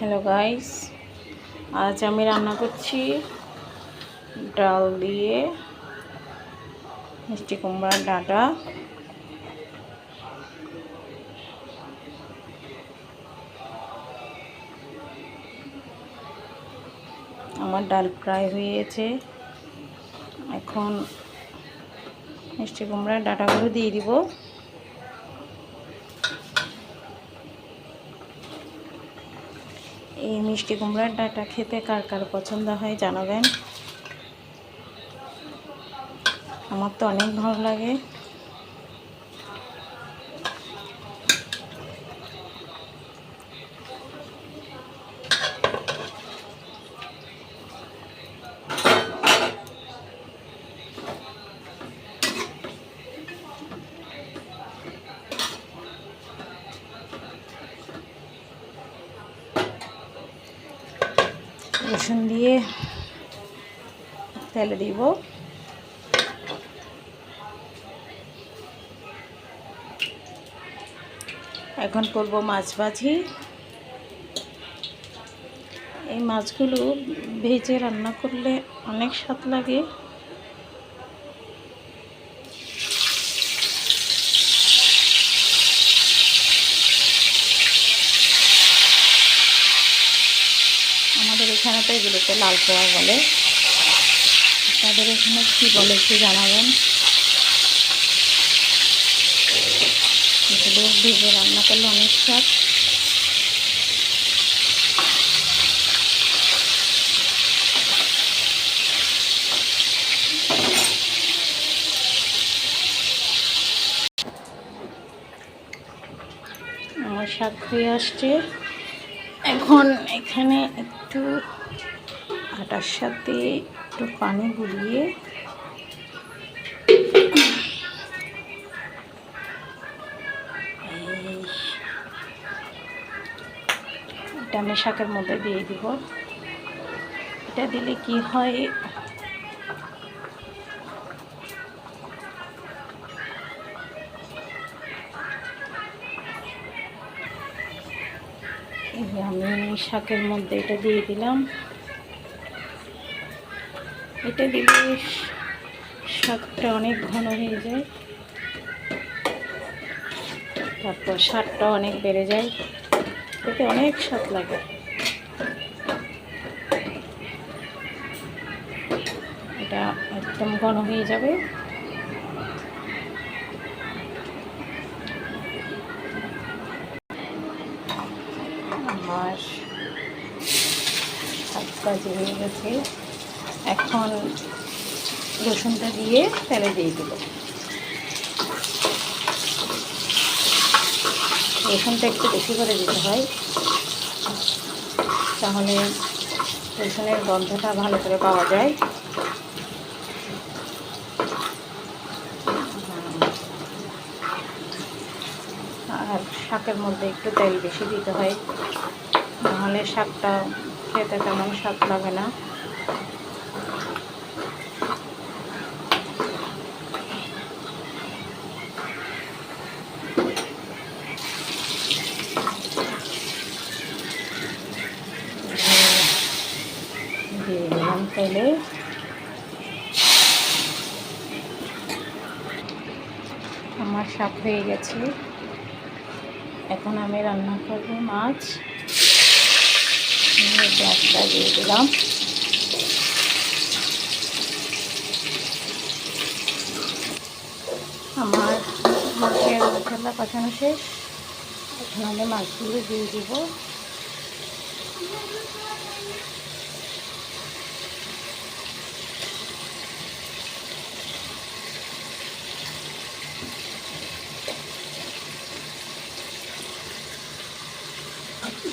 Hello guys আজ আমি রান্না করছি ডাল দিয়ে মিষ্টি কুমড়ার ডাটা। আমার ডাল ফ্রাই হয়ে গেছে। এখন মিষ্টি কুমড়ার ডাঁটাগুলো দিয়ে দিব। এই মিষ্টি কুমড়ার ডাটা খেতে কার কার পছন্দ হয় জানাবেন। আমার তো অনেক ভালো লাগে। রসুন দিয়ে তেলে দিব। এখন করব মাছ ভাজি। এই মাছগুলো ভেজে রান্না করলে অনেক স্বাদ লাগে। আমাদের এখানে তো এগুলোকে লাল পোয়া বলে। তাদের এখানে কী বলে একটু জানাবেন? এগুলো ভেজে রান্না করলে অনেক স্বাদ। আমার শাক হয়ে আসছে। এখন এখানে একটু আটার সাথে একটু পানি গুলিয়ে এটা আমি শাকের মধ্যে দিয়ে দিব। এটা দিলে কি হয়? আমি শাকের মধ্যে এটা দিয়ে দিলাম। এটা দিলে শাকটা অনেক ঘন হয়ে যায়। তারপর স্বাদটা অনেক বেড়ে যায়। এতে অনেক স্বাদ লাগে। এটা একদম ঘন হয়ে যাবে। আমার শাক কাজে হয়ে গেছে। এখন রসুনটা দিয়ে তেলে দিয়ে দেবো। রসুনটা একটু বেশি করে দিতে হয়, তাহলে রসুনের গন্ধটা ভালো করে পাওয়া যায়। আর শাকের মধ্যে একটু তেল বেশি দিতে হয় নাহলে শাকটা খেতে তেমন স্বাদ লাগে না দিয়ে দিলাম তেলে আমার শাক হয়ে গেছে। এখন আমি রান্না করব মাছ। গ্যাসটা দিয়ে দিলাম। আমার মাছের মশলা কষানো শেষ। এখন আমি মাছগুলো দিয়ে দিব।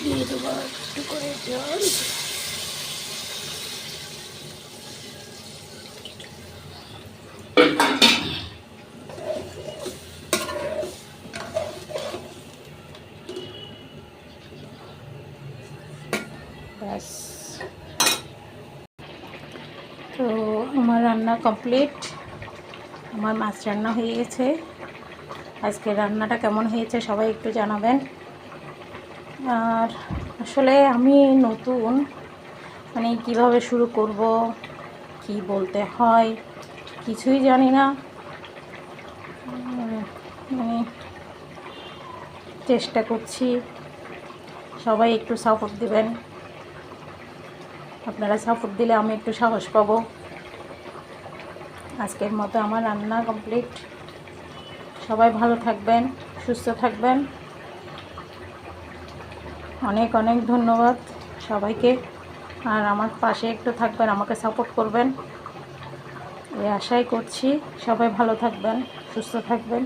দিয়ে দেবো একটু করে জল ব্যাস। তো আমার রান্না কমপ্লিট। আমার মাছ রান্না হয়ে গেছে। আজকে রান্নাটা কেমন হয়েছে সবাই একটু জানাবেন। আর আসলে আমি নতুন মানে কীভাবে শুরু করব, কি বলতে হয়, কিছুই জানি না। মানে চেষ্টা করছি। সবাই একটু সাপোর্ট দিবেন। আপনারা সাপোর্ট দিলে আমি একটু সাহস পাব। আজকের মতো আমার রান্না কমপ্লিট সবাই ভালো থাকবেন, সুস্থ থাকবেন। অনেক অনেক ধন্যবাদ সবাইকে। আর আমার পাশে একটু থাকবেন, আমাকে সাপোর্ট করবেন। এই আশাই করছি সবাই ভালো থাকবেন, সুস্থ থাকবেন।